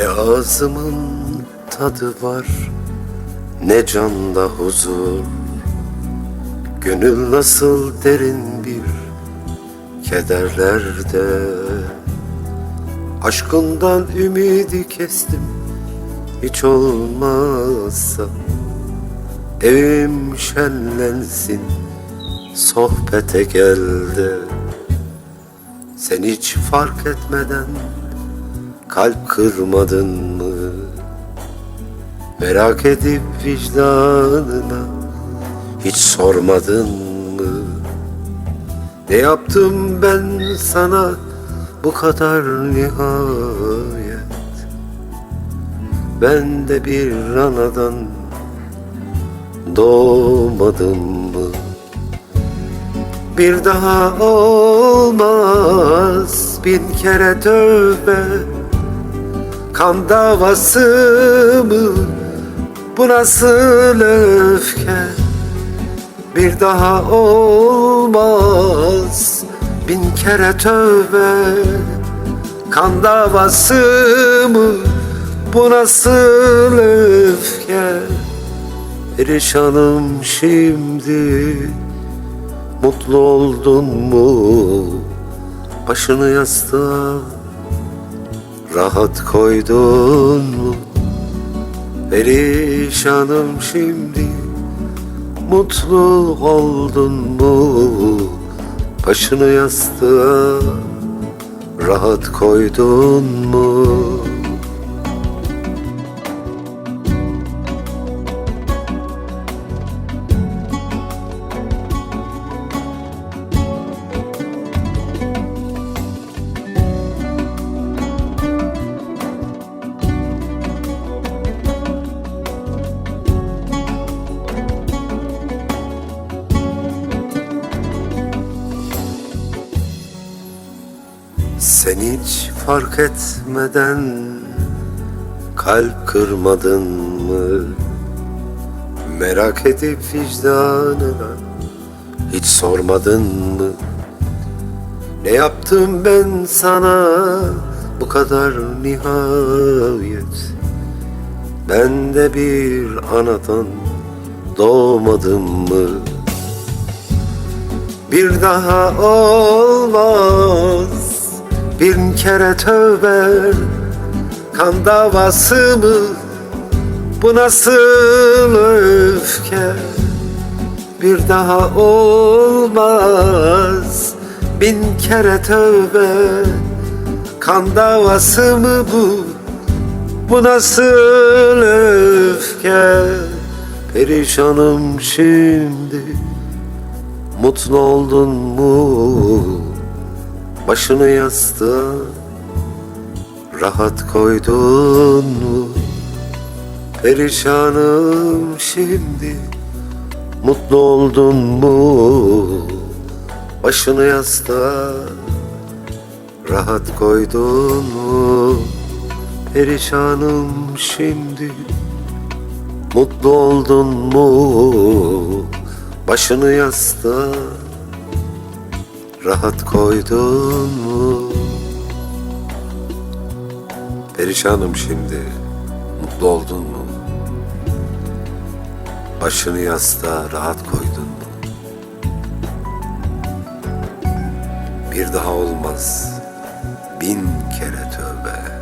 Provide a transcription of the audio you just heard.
Ağzımın tadı var Ne canda huzur. Gönül nasıl derin bir Kederlerde. Aşkından ümidi kestim Hiç olmazsa. Evim şenlensin Sohbete geldi. Sen hiç fark etmeden Kalp kırmadın mı? Merak edip vicdanına Hiç sormadın mı? Ne yaptım ben sana bu kadar nihayet Ben de bir anadan doğmadım mı? Bir daha olmaz bin kere tövbe Kan davası mı? Bu nasıl öfke? Bir daha olmaz. Bin kere tövbe. Kan davası mı? Bu nasıl öfke? Perişanım şimdi. Mutlu oldun mu? Başını yastığa Rahat koydun mu? Perişanım şimdi. Mutlu oldun mu? Başını yastığa Rahat koydun mu Sen hiç fark etmeden kalp kırmadın mı? Merak edip vicdanına hiç sormadın mı? Ne yaptım ben sana bu kadar nihayet? Ben de bir anadan doğmadım mı? Bir daha olmaz bin kere tövbe. Kan davası mı? Bu nasıl öfke? Bir daha olmaz. Bin kere tövbe. Kan davası mı bu? Bu nasıl öfke? Perişanım şimdi. Mutlu oldun mu? Başını yastığa Rahat koydun mu? Perişanım şimdi Mutlu oldun mu? Başını yastığa Rahat koydun mu? Perişanım şimdi Mutlu oldun mu? Başını yastığa Rahat koydun mu? Perişanım şimdi Mutlu oldun mu? Başını yastığa rahat koydun mu? Bir daha olmaz Bin kere tövbe